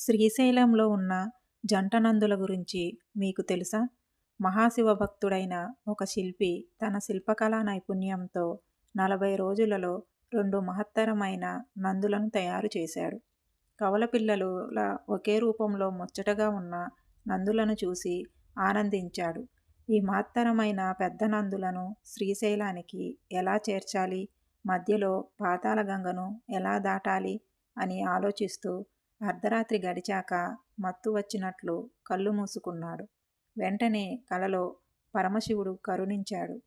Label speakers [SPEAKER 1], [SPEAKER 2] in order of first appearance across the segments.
[SPEAKER 1] శ్రీశైలంలో ఉన్న జంట నందుల గురించి మీకు తెలుసా? మహాశివ భక్తుడైన ఒక శిల్పి తన శిల్పకళా నైపుణ్యంతో నలభై రోజులలో రెండు మహత్తరమైన నందులను తయారు చేశాడు. కవల పిల్లలులా ఒకే రూపంలో ముచ్చటగా ఉన్న నందులను చూసి ఆనందించాడు. ఈ మహత్తరమైన పెద్ద నందులను శ్రీశైలానికి ఎలా చేర్చాలి? మధ్యలో పాతాళగంగను ఎలా దాటాలి? అని ఆలోచిస్తూ అర్ధరాత్రి గడిచాక మత్తు వచ్చినట్లు కళ్ళు మూసుకున్నాడు. వెంటనే కలలో పరమశివుడు కరుణించాడు.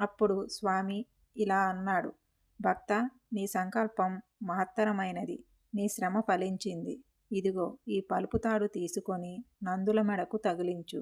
[SPEAKER 1] అప్పుడు స్వామి ఇలా అన్నాడు భక్త నీ సంకల్పం మహత్తరమైనది. నీ శ్రమ ఫలించింది. ఇదిగో ఈ పలుపుతాడు తీసుకొని నందుల మెడకు తగిలించు.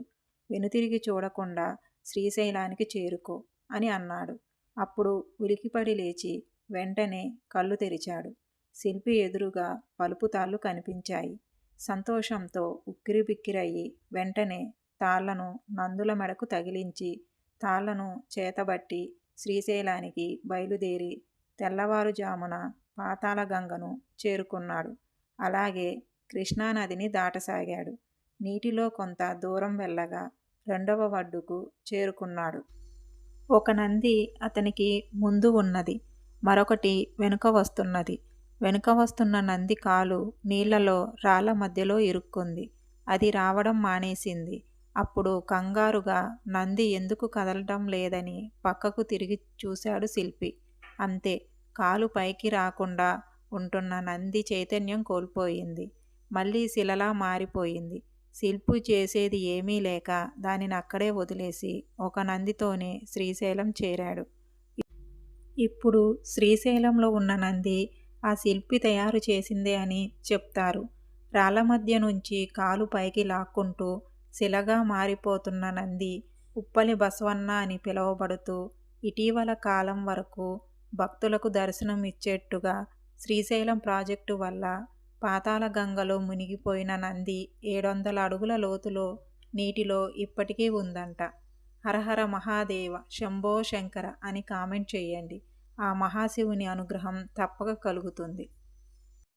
[SPEAKER 1] వెనుతిరిగి చూడకుండా శ్రీశైలానికి చేరుకో అని అన్నాడు. అప్పుడు ఉలికిపడి లేచి వెంటనే కళ్ళు తెరిచాడు. శిల్పి ఎదురుగా పలుపు తాళ్ళు కనిపించాయి. సంతోషంతో ఉక్కిరిబిక్కిరయ్యి వెంటనే తాళ్ళను నందుల మెడకు తగిలించి తాళ్ళను చేతబట్టి శ్రీశైలానికి బయలుదేరి తెల్లవారుజామున పాతాళగంగను చేరుకున్నాడు. అలాగే కృష్ణానదిని దాటసాగాడు. నీటిలో కొంత దూరం వెళ్ళగా రెండవ వడ్డుకు చేరుకున్నాడు. ఒక నంది అతనికి ముందు ఉన్నది మరొకటి వెనుక వస్తున్నది. వెనుక వస్తున్న నంది కాలు నీళ్ళలో రాళ్ళ మధ్యలో ఇరుక్కుంది. అది రావడం మానేసింది. అప్పుడు కంగారుగా నంది ఎందుకు కదలటం లేదని పక్కకు తిరిగి చూశాడు శిల్పి. అంతే కాలు పైకి రాకుండా ఉంటున్న నంది చైతన్యం కోల్పోయింది. మళ్ళీ శిలలా మారిపోయింది. శిల్పు చేసేది ఏమీ లేక దానిని అక్కడే వదిలేసి ఒక నందితోనే శ్రీశైలం చేరాడు. ఇప్పుడు శ్రీశైలంలో ఉన్న నంది ఆ శిల్పి తయారు చేసిందే అని చెప్తారు. రాళ్ళ మధ్య నుంచి కాలు పైకి లాక్కుంటూ శిలగా మారిపోతున్న నంది ఉప్పలి బసవన్న అని పిలువబడుతూ ఇటీవల కాలం వరకు భక్తులకు దర్శనం ఇచ్చేట్టుగా శ్రీశైలం ప్రాజెక్టు వల్ల పాతాల గంగలో మునిగిపోయిన నంది ఏడొందల అడుగుల లోతులో నీటిలో ఇప్పటికీ ఉందంట. హరహర మహాదేవ శంభో శంకర అని కామెంట్ చేయండి. ఆ మహాశివుని అనుగ్రహం తప్పక కలుగుతుంది.